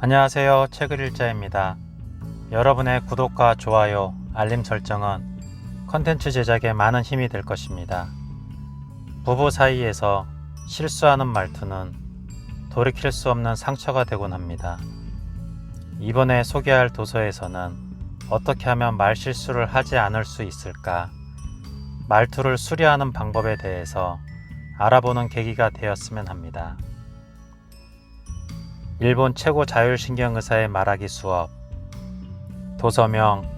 안녕하세요. 책을 읽자입니다. 여러분의 구독과 좋아요, 알림 설정은 컨텐츠 제작에 많은 힘이 될 것입니다. 부부 사이에서 실수하는 말투는 돌이킬 수 없는 상처가 되곤 합니다. 이번에 소개할 도서에서는 어떻게 하면 말 실수를 하지 않을 수 있을까? 말투를 수리하는 방법에 대해서 알아보는 계기가 되었으면 합니다. 일본 최고 자율신경의사의 말하기 수업. 도서명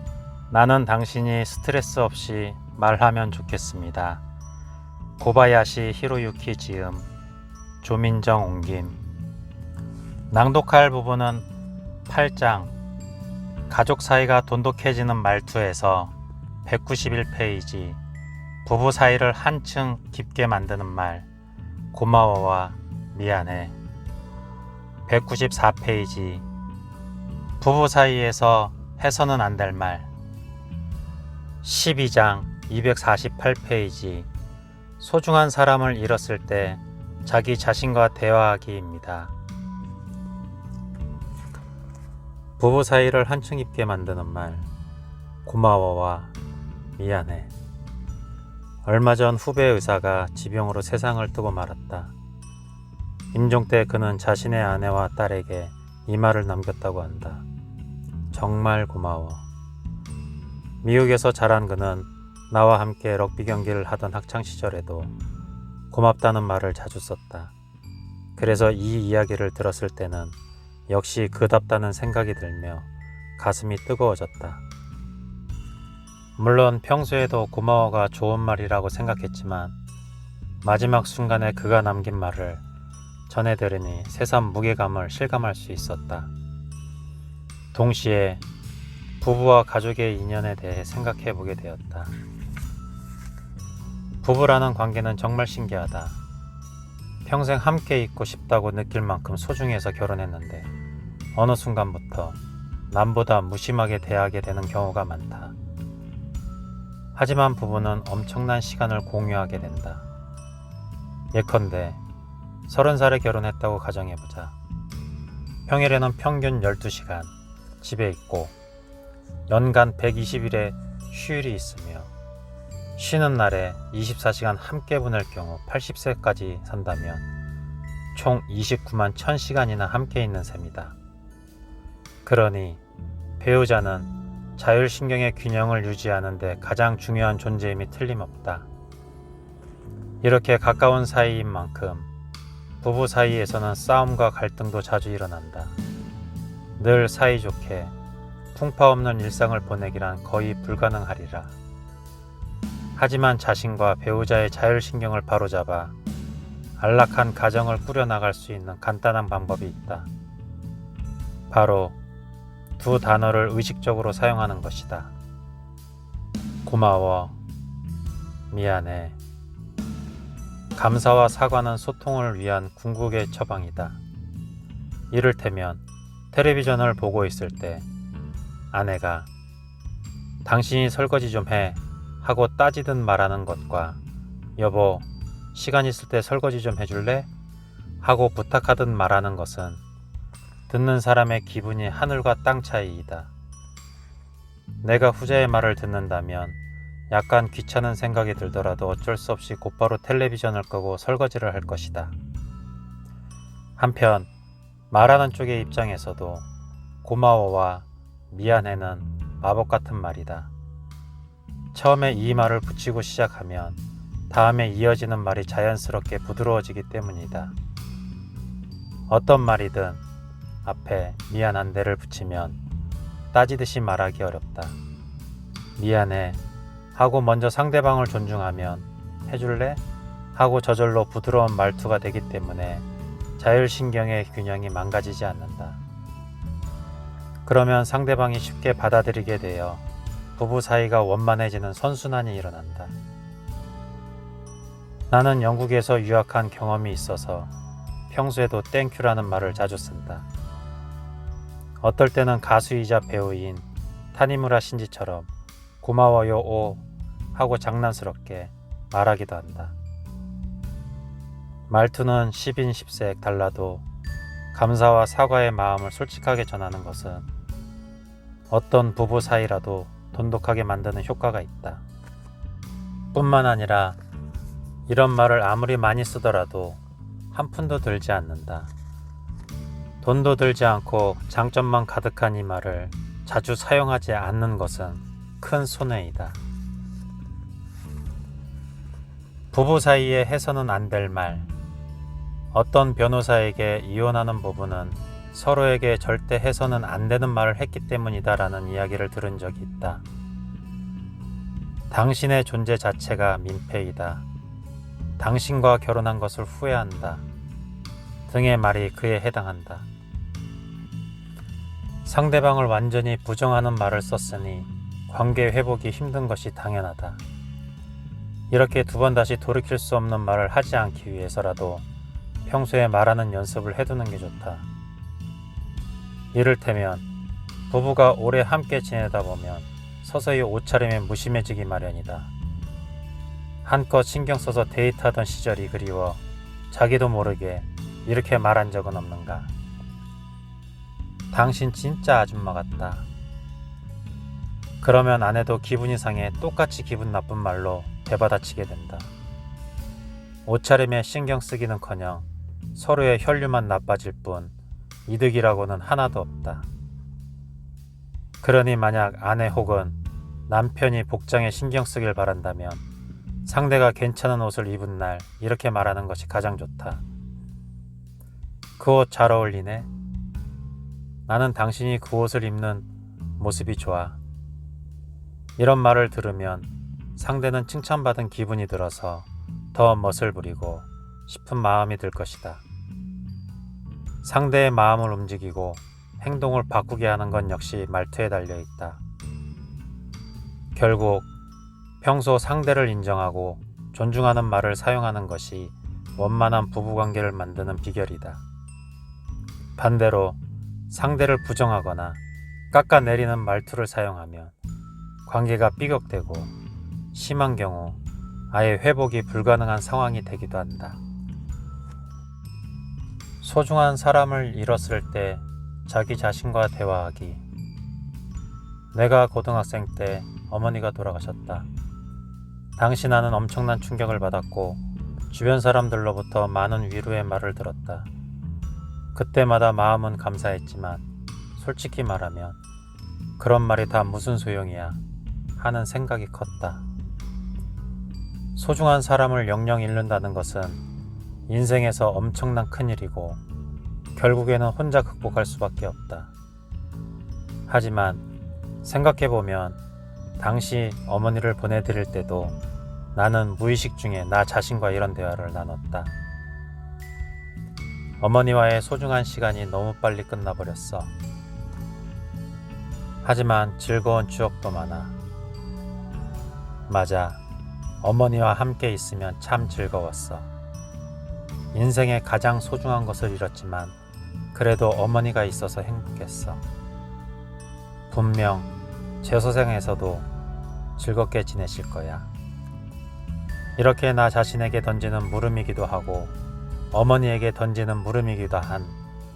나는 당신이 스트레스 없이 말하면 좋겠습니다. 고바야시 히로유키 지음. 조민정 옮김. 낭독할 부분은 8장. 가족 사이가 돈독해지는 말투에서 191페이지. 부부 사이를 한층 깊게 만드는 말. 고마워와 미안해 194페이지. 부부 사이에서 해서는 안 될 말. 12장 248페이지. 소중한 사람을 잃었을 때 자기 자신과 대화하기입니다. 부부 사이를 한층 깊게 만드는 말. 고마워와 미안해. 얼마 전 후배 의사가 지병으로 세상을 뜨고 말았다. 임종 때 그는 자신의 아내와 딸에게 이 말을 남겼다고 한다. 정말 고마워. 미국에서 자란 그는 나와 함께 럭비 경기를 하던 학창 시절에도 고맙다는 말을 자주 썼다. 그래서 이 이야기를 들었을 때는 역시 그답다는 생각이 들며 가슴이 뜨거워졌다. 물론 평소에도 고마워가 좋은 말이라고 생각했지만 마지막 순간에 그가 남긴 말을 전해 들으니 새삼 무게감을 실감할 수 있었다. 동시에 부부와 가족의 인연에 대해 생각해 보게 되었다. 부부라는 관계는 정말 신기하다. 평생 함께 있고 싶다고 느낄 만큼 소중해서 결혼했는데 어느 순간부터 남보다 무심하게 대하게 되는 경우가 많다. 하지만 부부는 엄청난 시간을 공유하게 된다. 예컨대 서른 살에 결혼했다고 가정해보자. 평일에는 평균 12시간 집에 있고 연간 120일의 휴일이 있으며 쉬는 날에 24시간 함께 보낼 경우 80세까지 산다면 총 29만 1000시간이나 함께 있는 셈이다. 그러니 배우자는 자율신경의 균형을 유지하는 데 가장 중요한 존재임이 틀림없다. 이렇게 가까운 사이인 만큼 부부 사이에서는 싸움과 갈등도 자주 일어난다. 늘 사이좋게 풍파 없는 일상을 보내기란 거의 불가능하리라. 하지만 자신과 배우자의 자율신경을 바로잡아 안락한 가정을 꾸려나갈 수 있는 간단한 방법이 있다. 바로 두 단어를 의식적으로 사용하는 것이다. 고마워, 미안해. 감사와 사과는 소통을 위한 궁극의 처방이다. 이를테면 텔레비전을 보고 있을 때 아내가 당신이 설거지 좀 해 하고 따지듯 말하는 것과 여보 시간 있을 때 설거지 좀 해줄래? 하고 부탁하듯 말하는 것은 듣는 사람의 기분이 하늘과 땅 차이이다. 내가 후자의 말을 듣는다면 약간 귀찮은 생각이 들더라도 어쩔 수 없이 곧바로 텔레비전을 끄고 설거지를 할 것이다. 한편 말하는 쪽의 입장에서도 고마워와 미안해는 마법 같은 말이다. 처음에 이 말을 붙이고 시작하면 다음에 이어지는 말이 자연스럽게 부드러워지기 때문이다. 어떤 말이든 앞에 미안한데를 붙이면 따지듯이 말하기 어렵다. 미안해 하고 먼저 상대방을 존중하면 해줄래? 하고 저절로 부드러운 말투가 되기 때문에 자율신경의 균형이 망가지지 않는다. 그러면 상대방이 쉽게 받아들이게 되어 부부 사이가 원만해지는 선순환이 일어난다. 나는 영국에서 유학한 경험이 있어서 평소에도 땡큐라는 말을 자주 쓴다. 어떨 때는 가수이자 배우인 타니무라 신지처럼 고마워요 오 하고 장난스럽게 말하기도 한다. 말투는 10인 10색 달라도 감사와 사과의 마음을 솔직하게 전하는 것은 어떤 부부 사이라도 돈독하게 만드는 효과가 있다. 뿐만 아니라 이런 말을 아무리 많이 쓰더라도 한 푼도 들지 않는다. 돈도 들지 않고 장점만 가득한 이 말을 자주 사용하지 않는 것은 큰 손해이다. 부부 사이에 해서는 안 될 말. 어떤 변호사에게 이혼하는 부부는 서로에게 절대 해서는 안 되는 말을 했기 때문이다라는 이야기를 들은 적이 있다. 당신의 존재 자체가 민폐이다. 당신과 결혼한 것을 후회한다. 등의 말이 그에 해당한다. 상대방을 완전히 부정하는 말을 썼으니 관계 회복이 힘든 것이 당연하다. 이렇게 두 번 다시 돌이킬 수 없는 말을 하지 않기 위해서라도 평소에 말하는 연습을 해두는 게 좋다. 이를테면 부부가 오래 함께 지내다 보면 서서히 옷차림에 무심해지기 마련이다. 한껏 신경 써서 데이트하던 시절이 그리워 자기도 모르게 이렇게 말한 적은 없는가. 당신 진짜 아줌마 같다. 그러면 아내도 기분이 상해 똑같이 기분 나쁜 말로 대받아치게 된다. 옷차림에 신경 쓰기는커녕 서로의 혈류만 나빠질 뿐 이득이라고는 하나도 없다. 그러니 만약 아내 혹은 남편이 복장에 신경 쓰길 바란다면 상대가 괜찮은 옷을 입은 날 이렇게 말하는 것이 가장 좋다. 그 옷 잘 어울리네. 나는 당신이 그 옷을 입는 모습이 좋아. 이런 말을 들으면 상대는 칭찬받은 기분이 들어서 더 멋을 부리고 싶은 마음이 들 것이다. 상대의 마음을 움직이고 행동을 바꾸게 하는 건 역시 말투에 달려 있다. 결국 평소 상대를 인정하고 존중하는 말을 사용하는 것이 원만한 부부관계를 만드는 비결이다. 반대로 상대를 부정하거나 깎아내리는 말투를 사용하면 관계가 삐걱대고 심한 경우 아예 회복이 불가능한 상황이 되기도 한다. 소중한 사람을 잃었을 때 자기 자신과 대화하기. 내가 고등학생 때 어머니가 돌아가셨다. 당시 나는 엄청난 충격을 받았고 주변 사람들로부터 많은 위로의 말을 들었다. 그때마다 마음은 감사했지만 솔직히 말하면 그런 말이 다 무슨 소용이야 하는 생각이 컸다. 소중한 사람을 영영 잃는다는 것은 인생에서 엄청난 큰일이고 결국에는 혼자 극복할 수밖에 없다. 하지만 생각해보면 당시 어머니를 보내드릴 때도 나는 무의식 중에 나 자신과 이런 대화를 나눴다. 어머니와의 소중한 시간이 너무 빨리 끝나버렸어. 하지만 즐거운 추억도 많아. 맞아. 어머니와 함께 있으면 참 즐거웠어. 인생의 가장 소중한 것을 잃었지만 그래도 어머니가 있어서 행복했어. 분명 제 소생에서도 즐겁게 지내실 거야. 이렇게 나 자신에게 던지는 물음이기도 하고 어머니에게 던지는 물음이기도 한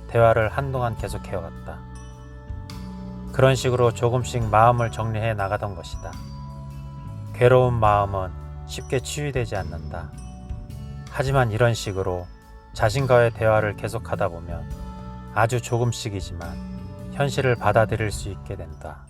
대화를 한동안 계속해왔다. 그런 식으로 조금씩 마음을 정리해 나가던 것이다. 괴로운 마음은 쉽게 치유되지 않는다. 하지만 이런 식으로 자신과의 대화를 계속하다 보면 아주 조금씩이지만 현실을 받아들일 수 있게 된다.